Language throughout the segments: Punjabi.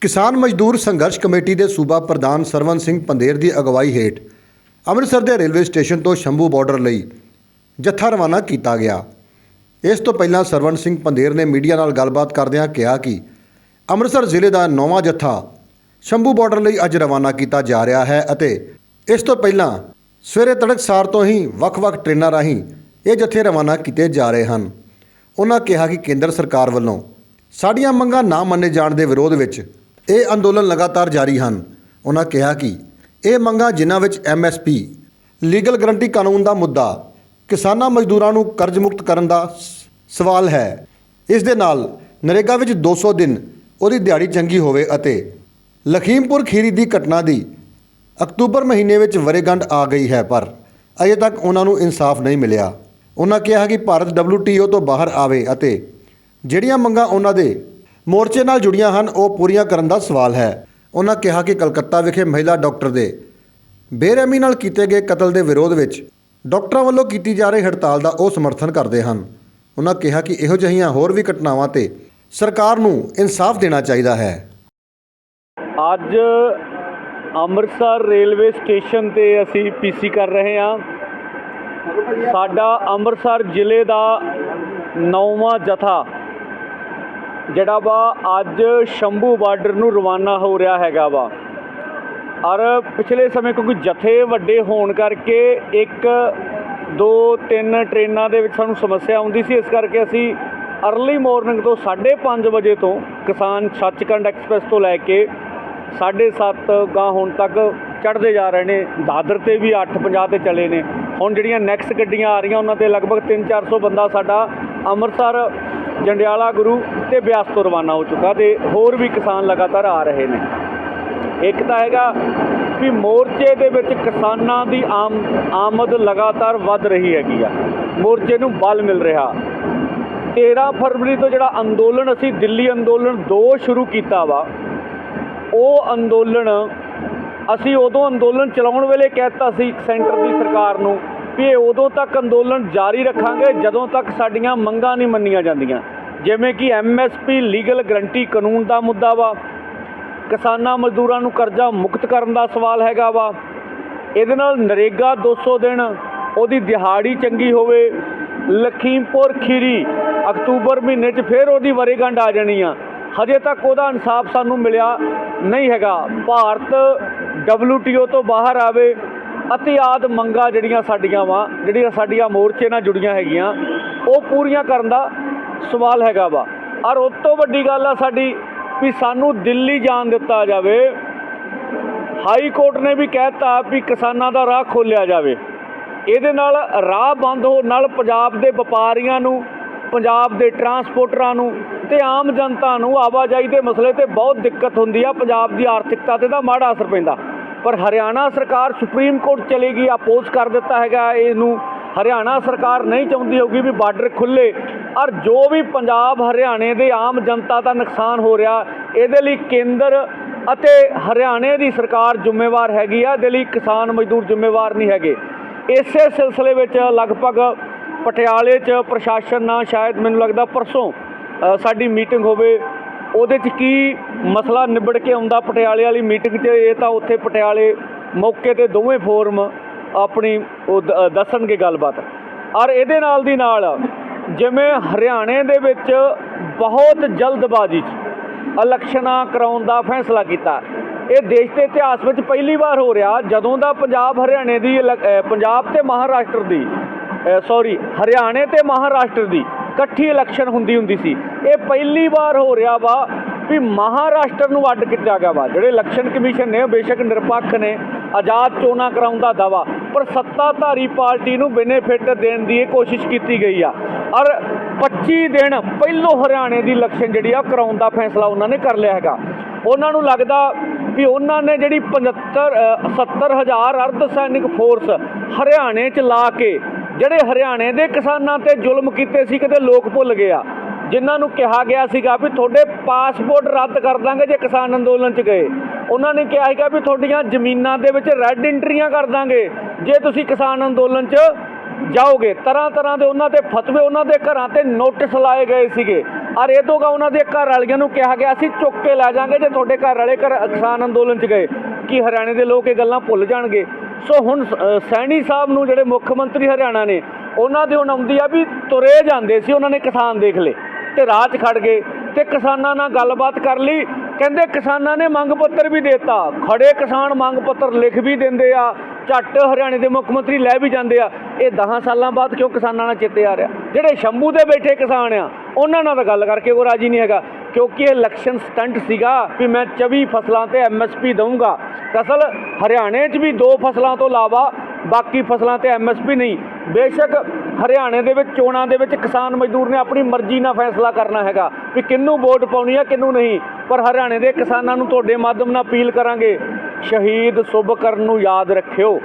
ਕਿਸਾਨ ਮਜ਼ਦੂਰ ਸੰਘਰਸ਼ ਕਮੇਟੀ ਦੇ ਸੂਬਾ ਪ੍ਰਧਾਨ ਸਰਵਨ ਸਿੰਘ ਪੰਦੇਰ ਦੀ ਅਗਵਾਈ ਹੇਠ ਅੰਮ੍ਰਿਤਸਰ ਦੇ ਰੇਲਵੇ ਸਟੇਸ਼ਨ ਤੋਂ ਸ਼ੰਭੂ ਬਾਰਡਰ ਲਈ ਜੱਥਾ ਰਵਾਨਾ ਕੀਤਾ ਗਿਆ। ਇਸ ਤੋਂ ਪਹਿਲਾਂ ਸਰਵਨ ਸਿੰਘ ਪੰਦੇਰ ਨੇ ਮੀਡੀਆ ਨਾਲ ਗੱਲਬਾਤ ਕਰਦਿਆਂ ਕਿਹਾ ਕਿ ਅੰਮ੍ਰਿਤਸਰ ਜ਼ਿਲ੍ਹੇ ਦਾ ਨੌਵਾਂ ਜੱਥਾ ਸ਼ੰਭੂ ਬਾਰਡਰ ਲਈ ਅੱਜ ਰਵਾਨਾ ਕੀਤਾ ਜਾ ਰਿਹਾ ਹੈ ਅਤੇ ਇਸ ਤੋਂ ਪਹਿਲਾਂ ਸਵੇਰੇ ਤੜਕਸਾਰ ਤੋਂ ਹੀ ਵੱਖ-ਵੱਖ ਟ੍ਰੇਨਾਂ ਰਾਹੀਂ ਇਹ ਜੱਥੇ ਰਵਾਨਾ ਕੀਤੇ ਜਾ ਰਹੇ ਹਨ। ਉਹਨਾਂ ਕਿਹਾ ਕਿ ਕੇਂਦਰ ਸਰਕਾਰ ਵੱਲੋਂ ਸਾਡੀਆਂ ਮੰਗਾਂ ਨਾ ਮੰਨੇ ਜਾਣ ਦੇ ਵਿਰੋਧ ਵਿੱਚ ਇਹ ਅੰਦੋਲਨ ਲਗਾਤਾਰ ਜਾਰੀ ਹਨ। ਉਹਨਾਂ ਕਿਹਾ ਕਿ ਇਹ ਮੰਗਾਂ ਜਿਨ੍ਹਾਂ ਵਿੱਚ ਐਮਐਸਪੀ ਲੀਗਲ ਗਰੰਟੀ ਕਾਨੂੰਨ ਦਾ ਮੁੱਦਾ, ਕਿਸਾਨਾਂ ਮਜ਼ਦੂਰਾਂ ਨੂੰ ਕਰਜ਼ ਮੁਕਤ ਕਰਨ ਦਾ ਸ- ਸਵਾਲ ਹੈ। ਇਸ ਦੇ ਨਾਲ ਨਰੇਗਾ ਵਿੱਚ 200 ਦਿਨ ਉਹਦੀ ਦਿਹਾੜੀ ਚੰਗੀ ਹੋਵੇ ਅਤੇ ਲਖੀਮਪੁਰ ਖੀਰੀ ਦੀ ਘਟਨਾ ਦੀ ਅਕਤੂਬਰ ਮਹੀਨੇ ਵਿੱਚ ਵਰੇਗੰਢ ਆ ਗਈ ਹੈ, ਪਰ ਅਜੇ ਤੱਕ ਉਹਨਾਂ ਨੂੰ ਇਨਸਾਫ ਨਹੀਂ ਮਿਲਿਆ। ਉਹਨਾਂ ਕਿਹਾ ਕਿ ਭਾਰਤ WTO ਤੋਂ ਬਾਹਰ ਆਵੇ ਅਤੇ ਜਿਹੜੀਆਂ ਮੰਗਾਂ ਉਹਨਾਂ ਦੇ ਮੋਰਚੇ ਨਾਲ ਜੁੜੀਆਂ ਹਨ, ਉਹ ਪੂਰੀਆਂ ਕਰਨ ਦਾ ਸਵਾਲ ਹੈ। ਉਹਨਾਂ ਕਿਹਾ ਕਿ ਕਲਕੱਤਾ ਵਿਖੇ ਮਹਿਲਾ ਡਾਕਟਰ ਦੇ ਬੇਰਹਿਮੀ ਨਾਲ ਕੀਤੇ ਗਏ ਕਤਲ ਦੇ ਵਿਰੋਧ ਵਿੱਚ ਡਾਕਟਰਾਂ ਵੱਲੋਂ ਕੀਤੀ ਜਾ ਰਹੀ ਹੜਤਾਲ ਦਾ ਉਹ ਸਮਰਥਨ ਕਰਦੇ ਹਨ। ਉਹਨਾਂ ਕਿਹਾ ਕਿ ਇਹੋ ਜਿਹੀਆਂ ਹੋਰ ਵੀ ਘਟਨਾਵਾਂ ਤੇ ਸਰਕਾਰ ਨੂੰ ਇਨਸਾਫ ਦੇਣਾ ਚਾਹੀਦਾ ਹੈ। ਅੱਜ ਅੰਮ੍ਰਿਤਸਰ ਰੇਲਵੇ ਸਟੇਸ਼ਨ ਤੇ ਅਸੀਂ ਪੀਸੀ ਕਰ ਰਹੇ ਹਾਂ। ਸਾਡਾ ਅੰਮ੍ਰਿਤਸਰ ਜ਼ਿਲ੍ਹੇ ਦਾ ਨੌਵਾਂ ਜਥਾ ਜਿਹੜਾ ਵਾ ਅੱਜ ਸ਼ੰਭੂ ਬਾਰਡਰ ਨੂੰ ਰਵਾਨਾ ਹੋ ਰਿਹਾ ਹੈਗਾ ਵਾ। ਔਰ ਪਿਛਲੇ ਸਮੇਂ ਕਿਉਂਕਿ ਜਥੇ ਵੱਡੇ ਹੋਣ ਕਰਕੇ ਇੱਕ, ਦੋ, ਤਿੰਨ ਟ੍ਰੇਨਾਂ ਦੇ ਵਿੱਚ ਸਾਨੂੰ ਸਮੱਸਿਆ ਆਉਂਦੀ ਸੀ, ਇਸ ਕਰਕੇ ਅਸੀਂ ਅਰਲੀ ਮਾਰਨਿੰਗ ਤੋਂ 5:30 ਵਜੇ ਤੋਂ ਕਿਸਾਨ ਸੱਚਖੰਡ ਐਕਸਪ੍ਰੈਸ ਤੋਂ ਲੈ ਕੇ 7:30 ਗਾਂ ਹੁਣ ਤੱਕ ਚੜ੍ਹਦੇ ਜਾ ਰਹੇ ਨੇ। ਦਾਦਰ ਤੇ ਵੀ 8:50 ਤੇ ਚਲੇ ਨੇ। ਹੁਣ ਜਿਹੜੀਆਂ ਨੈਕਸਟ ਗੱਡੀਆਂ ਆ ਰਹੀਆਂ, ਉਹਨਾਂ ਤੇ ਲਗਭਗ 3-400 ਬੰਦਾ ਸਾਡਾ ਅੰਮ੍ਰਿਤਸਰ ਜੰਡਿਆਲਾ ਗੁਰੂ ਤੇ ਬਿਆਸ ਤੋਂ ਰਵਾਨਾ ਹੋ ਚੁੱਕਾ ਤੇ ਹੋਰ ਵੀ ਕਿਸਾਨ ਲਗਾਤਾਰ ਆ ਰਹੇ ਨੇ। ਇੱਕ ਤਾਂ ਹੈਗਾ ਵੀ ਮੋਰਚੇ ਦੇ ਵਿੱਚ ਕਿਸਾਨਾਂ ਦੀ ਆਮ, ਆਮਦ ਲਗਾਤਾਰ ਵੱਧ ਰਹੀ ਹੈਗੀ ਆ। ਮੋਰਚੇ ਨੂੰ ਬਲ ਮਿਲ ਰਿਹਾ। 13 ਫਰਵਰੀ ਤੋਂ ਜਿਹੜਾ ਅੰਦੋਲਨ ਅਸੀਂ ਦਿੱਲੀ ਅੰਦੋਲਨ 2 ਸ਼ੁਰੂ ਕੀਤਾ ਵਾ, ਉਹ ਅੰਦੋਲਨ ਅਸੀਂ ਉਦੋਂ ਅੰਦੋਲਨ ਚਲਾਉਣ ਵੇਲੇ ਕਹਿਤਾ ਸੀ ਸੈਂਟਰ ਦੀ ਸਰਕਾਰ ਨੂੰ ਵੀ ਇਹ ਉਦੋਂ ਤੱਕ ਅੰਦੋਲਨ ਜਾਰੀ ਰੱਖਾਂਗੇ, ਜਦੋਂ ਤੱਕ ਸਾਡੀਆਂ ਮੰਗਾਂ ਨਹੀਂ ਮੰਨੀਆਂ ਜਾਂਦੀਆਂ। ਜਿਵੇਂ ਕਿ ਐਮਐਸਪੀ ਲੀਗਲ ਗਰੰਟੀ ਕਾਨੂੰਨ ਦਾ ਮੁੱਦਾ ਵਾ, ਕਿਸਾਨਾਂ ਮਜ਼ਦੂਰਾਂ ਨੂੰ ਕਰਜ਼ਾ ਮੁਕਤ ਕਰਨ ਦਾ ਸਵਾਲ ਹੈਗਾ ਵਾ। ਇਹਦੇ ਨਾਲ ਨਰੇਗਾ 200 ਦਿਨ, ਉਹਦੀ ਦਿਹਾੜੀ ਚੰਗੀ ਹੋਵੇ, ਲਖੀਮਪੁਰ ਖੀਰੀ ਅਕਤੂਬਰ ਮਹੀਨੇ 'ਚ ਫਿਰ ਉਹਦੀ ਵਰੇਗੰਢ ਆ ਜਾਣੀ ਆ। ਹਜੇ ਤੱਕ ਉਹਦਾ ਇਨਸਾਫ ਸਾਨੂੰ ਮਿਲਿਆ ਨਹੀਂ ਹੈਗਾ। ਭਾਰਤ WTO ਤੋਂ ਬਾਹਰ ਆਵੇ ਅਤੇ ਆਦ ਮੰਗਾਂ ਜਿਹੜੀਆਂ ਸਾਡੀਆਂ ਵਾ, ਜਿਹੜੀਆਂ ਸਾਡੀਆਂ ਮੋਰਚੇ ਨਾਲ ਜੁੜੀਆਂ ਹੈਗੀਆਂ, ਉਹ ਪੂਰੀਆਂ ਕਰਨ ਦਾ ਸਵਾਲ ਹੈਗਾ ਵਾ। ਔਰ ਉਸ ਤੋਂ ਵੱਡੀ ਗੱਲ ਆ ਸਾਡੀ ਵੀ ਸਾਨੂੰ ਦਿੱਲੀ ਜਾਣ ਦਿੱਤਾ ਜਾਵੇ। ਹਾਈ ਕੋਰਟ ਨੇ ਵੀ ਕਹਿਤਾ ਵੀ ਕਿਸਾਨਾਂ ਦਾ ਰਾਹ ਖੋਲਿਆ ਜਾਵੇ। ਇਹਦੇ ਨਾਲ ਰਾਹ ਬੰਦ ਹੋਣ ਨਾਲ ਪੰਜਾਬ ਦੇ ਵਪਾਰੀਆਂ ਨੂੰ, ਪੰਜਾਬ ਦੇ ਟਰਾਂਸਪੋਰਟਰਾਂ ਨੂੰ ਤੇ ਆਮ ਜਨਤਾ ਨੂੰ ਆਵਾਜਾਈ ਦੇ ਮਸਲੇ ਤੇ ਬਹੁਤ ਦਿੱਕਤ ਹੁੰਦੀ ਆ। ਪੰਜਾਬ ਦੀ ਆਰਥਿਕਤਾ ਤੇ ਦਾ ਮਾੜਾ ਅਸਰ ਪੈਂਦਾ। ਪਰ ਹਰਿਆਣਾ ਸਰਕਾਰ ਸੁਪਰੀਮ ਕੋਰਟ ਚਲੀ ਗਈ ਅਪੋਜ਼ ਕਰ ਦਿੱਤਾ ਹੈਗਾ, ਇਹਨੂੰ ਹਰਿਆਣਾ ਸਰਕਾਰ ਨਹੀਂ ਚਾਹੁੰਦੀ ਹੋਗੀ ਵੀ ਬਾਰਡਰ ਖੁੱਲੇ ਔਰ ਜੋ ਵੀ ਪੰਜਾਬ ਹਰਿਆਣੇ ਦੇ ਆਮ ਜਨਤਾ ਦਾ ਨੁਕਸਾਨ ਹੋ ਰਿਹਾ, ਇਹਦੇ ਲਈ ਕੇਂਦਰ ਅਤੇ ਹਰਿਆਣੇ ਦੀ ਸਰਕਾਰ ਜ਼ਿੰਮੇਵਾਰ ਹੈਗੀ ਆ, ਇਹਦੇ ਲਈ ਕਿਸਾਨ ਮਜ਼ਦੂਰ ਜ਼ਿੰਮੇਵਾਰ ਨਹੀਂ ਹੈਗੇ। ਇਸੇ ਸਿਲਸਿਲੇ ਵਿੱਚ ਲਗਭਗ ਪਟਿਆਲੇ 'ਚ ਪ੍ਰਸ਼ਾਸਨ ਨਾਲ ਸ਼ਾਇਦ ਮੈਨੂੰ ਲੱਗਦਾ ਪਰਸੋਂ ਸਾਡੀ ਮੀਟਿੰਗ ਹੋਵੇ, ਉਹਦੇ 'ਚ ਕੀ ਮਸਲਾ ਨਿਬੜ ਕੇ ਆਉਂਦਾ ਪਟਿਆਲੇ ਵਾਲੀ ਮੀਟਿੰਗ 'ਚ, ਇਹ ਤਾਂ ਉੱਥੇ ਪਟਿਆਲੇ ਮੌਕੇ ਤੇ ਦੋਵੇਂ ਫੋਰਮ ਆਪਣੀ ਉਹ ਦ- ਦੱਸਣਗੇ ਗੱਲਬਾਤ। ਔਰ ਇਹਦੇ ਨਾਲ ਦੀ ਨਾਲ ਜਿਵੇਂ ਹਰਿਆਣੇ ਦੇ ਵਿੱਚ ਬਹੁਤ ਜਲਦਬਾਜ਼ੀ 'ਚ ਇਲੈਕਸ਼ਨਾਂ ਕਰਾਉਣ ਦਾ ਫੈਸਲਾ ਕੀਤਾ। ਇਹ ਦੇਸ਼ ਦੇ ਇਤਿਹਾਸ ਵਿੱਚ ਪਹਿਲੀ ਵਾਰ ਹੋ ਰਿਹਾ, ਜਦੋਂ ਦਾ ਪੰਜਾਬ ਹਰਿਆਣੇ ਦੀ ਇਲੈ- ਪੰਜਾਬ ਤੇ ਮਹਾਰਾਸ਼ਟਰ ਦੀ ਸੌਰੀ, ਹਰਿਆਣੇ ਤੇ ਮਹਾਰਾਸ਼ਟਰ ਦੀ ਇਕੱਠੀ ਇਲੈਕਸ਼ਨ ਹੁੰਦੀ ਹੁੰਦੀ ਸੀ। ਇਹ ਪਹਿਲੀ ਵਾਰ ਹੋ ਰਿਹਾ ਵਾ ਵੀ ਮਹਾਰਾਸ਼ਟਰ ਨੂੰ ਅੱਡ ਕੀਤਾ ਗਿਆ ਵਾ। ਜਿਹੜੇ ਇਲੈਕਸ਼ਨ ਕਮਿਸ਼ਨ ਨੇ ਉਹ ਬੇਸ਼ੱਕ ਨਿਰਪੱਖ ਨੇ। ਆਜ਼ਾਦ ਚੋਣਾਂ ਕਰਾਉਣ ਦਾ ਦਾਵਾ ਪਰ ਸੱਤਾਧਾਰੀ ਪਾਰਟੀ ਨੂੰ ਬੈਨੀਫਿਟ ਦੇਣ ਦੀ ਇਹ ਕੋਸ਼ਿਸ਼ ਕੀਤੀ ਗਈ ਆ। ਔਰ 25 ਦਿਨ ਪਹਿਲੋਂ ਹਰਿਆਣੇ ਦੀ ਇਲੈਕਸ਼ਨ ਜਿਹੜੀ ਆ ਕਰਾਉਣ ਦਾ ਫੈਸਲਾ ਉਹਨਾਂ ਨੇ ਕਰ ਲਿਆ ਹੈਗਾ। ਉਹਨਾਂ ਨੂੰ ਲੱਗਦਾ ਵੀ ਉਹਨਾਂ ਨੇ ਜਿਹੜੀ 75 ਅ, 70000 ਅਰਧ ਸੈਨਿਕ ਫੋਰਸ ਹਰਿਆਣੇ 'ਚ ਲਾ ਕੇ ਜਿਹੜੇ ਹਰਿਆਣੇ ਦੇ ਕਿਸਾਨਾਂ ਤੇ ਜ਼ੁਲਮ ਕੀਤੇ ਸੀ ਕਿਤੇ ਲੋਕ ਭੁੱਲ ਗਏ ਆ। ਜਿਨ੍ਹਾਂ ਨੂੰ ਕਿਹਾ ਗਿਆ ਸੀਗਾ ਵੀ ਤੁਹਾਡੇ ਪਾਸਪੋਰਟ ਰੱਦ ਕਰ ਦਾਂਗੇ ਜੇ ਕਿਸਾਨ ਅੰਦੋਲਨ 'ਚ ਗਏ। ਉਹਨਾਂ ਨੇ ਕਿਹਾ ਸੀਗਾ ਵੀ ਤੁਹਾਡੀਆਂ ਜ਼ਮੀਨਾਂ ਦੇ ਵਿੱਚ ਰੈੱਡ ਐਂਟਰੀਆਂ ਕਰ ਦਾਂਗੇ। ਜੇ ਤੁਸੀਂ ਕਿਸਾਨ ਅੰਦੋਲਨ 'ਚ ਜਾਓਗੇ ਤਰ੍ਹਾਂ ਤਰ੍ਹਾਂ ਦੇ ਉਹਨਾਂ ਤੇ ਫਤਵੇ ਉਹਨਾਂ ਦੇ ਘਰਾਂ ਤੇ ਨੋਟਿਸ ਲਾਏ ਗਏ ਸੀਗੇ। ਔਰ ਇਹ ਤੋਂ ਉਹਨਾਂ ਦੇ ਘਰ ਵਾਲੀਆਂ ਨੂੰ ਕਿਹਾ ਗਿਆ ਸੀ ਚੁੱਕ ਕੇ ਲੈ ਜਾਾਂਗੇ ਜੇ ਤੁਹਾਡੇ ਘਰ ਵਾਲੇ ਘਰ ਕਿਸਾਨ ਅੰਦੋਲਨ 'ਚ ਗਏ। ਕਿ ਹਰਿਆਣੇ ਦੇ ਲੋਕ ਇਹ ਗੱਲਾਂ ਭੁੱਲ ਜਾਣਗੇ? ਸੋ ਹੁਣ ਅ, ਸੈਣੀ ਸਾਹਿਬ ਨੂੰ ਜਿਹੜੇ ਮੁੱਖ ਮੰਤਰੀ ਹਰਿਆਣਾ ਨੇ ਉਹਨਾਂ ਦੇ ਹੁਣ ਆਉਂਦੀ ਆ ਵੀ ਤੁਰੇ ਜਾਂਦੇ ਸੀ ਉਹਨਾਂ ਨੇ ਕਿਸਾਨ ਦੇਖ ਲਏ। ਤੇ ਰਾਹ 'ਚ ਖੜ ਗਏ ਤੇ ਕਿਸਾਨਾਂ ਨਾਲ ਗੱਲਬਾਤ ਕਰ ਲਈ। ਕਹਿੰਦੇ ਕਿਸਾਨਾਂ ਨੇ ਮੰਗ ਪੱਤਰ ਵੀ ਦਿੱਤਾ। ਖੜੇ ਕਿਸਾਨ ਮੰਗ ਪੱਤਰ ਲਿਖ ਵੀ ਦਿੰਦੇ ਆ, ਝੱਟ ਹਰਿਆਣੇ ਦੇ ਮੁੱਖ ਮੰਤਰੀ ਲੈ ਵੀ ਜਾਂਦੇ ਆ। ਇਹ 10 ਸਾਲਾਂ ਬਾਅਦ ਕਿਉਂ ਕਿਸਾਨਾਂ ਨਾਲ ਚੇਤੇ ਆ ਰਿਹਾ? ਜਿਹੜੇ ਸ਼ੰਭੂ ਦੇ ਬੈਠੇ ਕਿਸਾਨ ਆ, ਉਹਨਾਂ ਨਾਲ ਤਾਂ ਗੱਲ ਕਰਕੇ ਉਹ ਰਾਜੀ ਨਹੀਂ ਹੈਗਾ। ਕਿਉਂਕਿ ਇਹ ਇਲੈਕਸ਼ਨ ਸਟੰਟ ਸੀਗਾ ਵੀ ਮੈਂ 24 ਫਸਲਾਂ ਤੇ ਐਮਐਸਪੀ ਦਊਂਗਾ। ਅਸਲ ਹਰਿਆਣੇ 'ਚ ਵੀ ਦੋ ਫਸਲਾਂ ਤੋਂ ਇਲਾਵਾ ਬਾਕੀ ਫਸਲਾਂ ਤੇ ਐਮਐਸਪੀ ਨਹੀਂ। ਬੇਸ਼ੱਕ ਹਰਿਆਣੇ ਦੇ ਵਿੱਚ, ਚੋਣਾਂ ਦੇ ਵਿੱਚ ਕਿਸਾਨ ਮਜ਼ਦੂਰ ਨੇ ਆਪਣੀ ਮਰਜ਼ੀ ਨਾਲ ਫੈਸਲਾ ਕਰਨਾ ਹੈਗਾ ਵੀ ਕਿਹਨੂੰ ਵੋਟ ਪਾਉਣੀ ਆ, ਕਿਹਨੂੰ ਨਹੀਂ। ਪਰ ਹਰਿਆਣੇ ਦੇ ਕਿਸਾਨਾਂ ਨੂੰ ਤੁਹਾਡੇ ਮਾਧਿਅਮ ਨਾਲ ਅਪੀਲ ਕਰਾਂਗੇ, ਸ਼ਹੀਦ ਸੁਭਕਰਨ ਨੂੰ ਯਾਦ ਰੱਖਿਓ।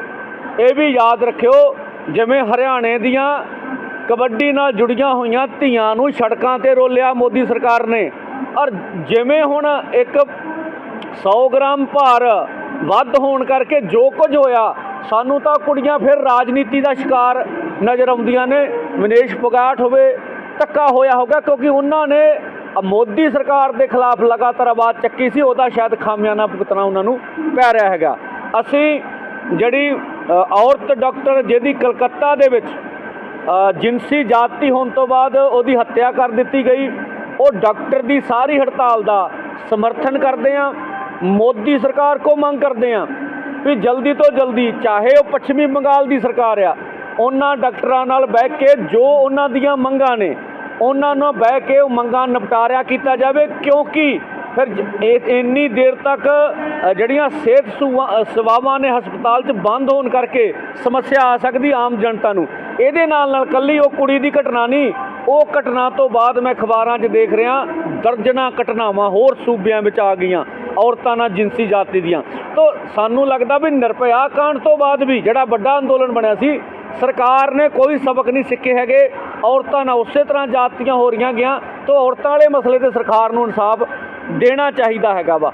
ਇਹ ਵੀ ਯਾਦ ਰੱਖਿਓ, ਜਿਵੇਂ ਹਰਿਆਣੇ ਦੀਆਂ ਕਬੱਡੀ ਨਾਲ ਜੁੜੀਆਂ ਹੋਈਆਂ ਧੀਆਂ ਨੂੰ ਸੜਕਾਂ ਤੇ ਰੋਲਿਆ ਮੋਦੀ ਸਰਕਾਰ ਨੇ। ਔਰ ਜਿਵੇਂ ਹੁਣ ਇੱਕ 100 ਗ੍ਰਾਮ ਭਾਰ ਵੱਧ ਹੋਣ ਕਰਕੇ ਜੋ ਕੁਝ ਹੋਇਆ, ਸਾਨੂੰ ਤਾਂ ਕੁੜੀਆਂ ਫਿਰ ਰਾਜਨੀਤੀ ਦਾ ਸ਼ਿਕਾਰ ਨਜ਼ਰ ਆਉਂਦੀਆਂ ਨੇ। ਵਿਨੇਸ਼ ਫੋਗਾਟ ਹੋਵੇ ਧੱਕਾ ਹੋਇਆ ਹੋਗਾ ਕਿਉਂਕਿ ਉਹਨਾਂ ਨੇ ਮੋਦੀ ਸਰਕਾਰ ਦੇ ਖਿਲਾਫ ਲਗਾਤਾਰ ਆਵਾਜ਼ ਚੱਕੀ ਸੀ ਉਹਦਾ ਸ਼ਾਇਦ ਖਾਮਿਆਨਾ ਭੁਗਤਣਾ ਉਹਨਾਂ ਨੂੰ ਪੈ ਰਿਹਾ ਹੈਗਾ। ਅਸੀਂ ਜਿਹੜੀ ਔਰਤ ਡਾਕਟਰ ਜਿਹਦੀ ਕਲਕੱਤਾ ਦੇ ਵਿੱਚ ਅ, ਜਿਨਸੀ ਜਾਤੀ ਹੋਣ ਤੋਂ ਬਾਅਦ ਉਹਦੀ ਹੱਤਿਆ ਕਰ ਦਿੱਤੀ ਗਈ ਉਹ ਡਾਕਟਰ ਦੀ ਸਾਰੀ ਹੜਤਾਲ ਦਾ ਸਮਰਥਨ ਕਰਦੇ ਆ। ਮੋਦੀ ਸਰਕਾਰ ਕੋ ਮੰਗ ਕਰਦੇ ਆ ਵੀ ਜਲਦੀ ਤੋਂ ਜਲਦੀ ਚਾਹੇ ਉਹ ਪੱਛਮੀ ਬੰਗਾਲ ਦੀ ਸਰਕਾਰ ਆ ਉਹਨਾਂ ਡਾਕਟਰਾਂ ਨਾਲ ਬਹਿ ਕੇ ਜੋ ਉਹਨਾਂ ਦੀਆਂ ਮੰਗਾਂ ਨੇ, ਉਹਨਾਂ ਨਾਲ ਬਹਿ ਕੇ ਉਹ ਮੰਗਾਂ ਨਿਪਟਾਰਿਆ ਕੀਤਾ ਜਾਵੇ, ਕਿਉਂਕਿ ਫਿਰ ਇੰਨੀ ਦੇਰ ਤੱਕ ਜਿਹੜੀਆਂ ਸਿਹਤ ਸੁਵਾ- ਸੇਵਾਵਾਂ ਨੇ ਹਸਪਤਾਲ 'ਚ ਬੰਦ ਹੋਣ ਕਰਕੇ ਸਮੱਸਿਆ ਆ ਸਕਦੀ ਆਮ ਜਨਤਾ ਨੂੰ। ਇਹਦੇ ਨਾਲ ਨਾਲ ਕੱਲੀ ਉਹ ਕੁੜੀ ਦੀ ਘਟਨਾ ਨਹੀਂ, ਉਹ ਘਟਨਾ ਤੋਂ ਬਾਅਦ ਮੈਂ ਅਖਬਾਰਾਂ 'ਚ ਦੇਖ ਰਿਹਾ, ਦਰਜਨਾਂ ਘਟਨਾਵਾਂ, ਹੋਰ ਸੂਬਿਆਂ ਵਿੱਚ ਆ ਗਈਆਂ, ਔਰਤਾਂ ਨਾਲ ਜਿਨਸੀ ਜਾਤੀ ਦੀਆਂ। ਤੋਂ, ਸਾਨੂੰ ਲੱਗਦਾ ਵੀ ਨਿਰਭਇਆ ਕਾਂਡ ਤੋਂ ਬਾਅਦ ਵੀ ਜਿਹੜਾ ਵੱਡਾ ਅੰਦੋਲਨ ਬਣਿਆ ਸੀ ਸਰਕਾਰ ਨੇ ਕੋਈ ਸਬਕ ਨਹੀਂ ਸਿੱਖੇ ਹੈਗੇ। ਔਰਤਾਂ ਨਾਲ ਉਸੇ ਤਰ੍ਹਾਂ ਜਾਤੀਆਂ ਹੋ ਰਹੀਆਂ ਗਿਆ ਤਾਂ ਔਰਤਾਂ ਵਾਲੇ ਮਸਲੇ ਤੇ ਸਰਕਾਰ ਨੂੰ ਇਨਸਾਫ ਦੇਣਾ ਚਾਹੀਦਾ ਹੈਗਾ ਵਾ।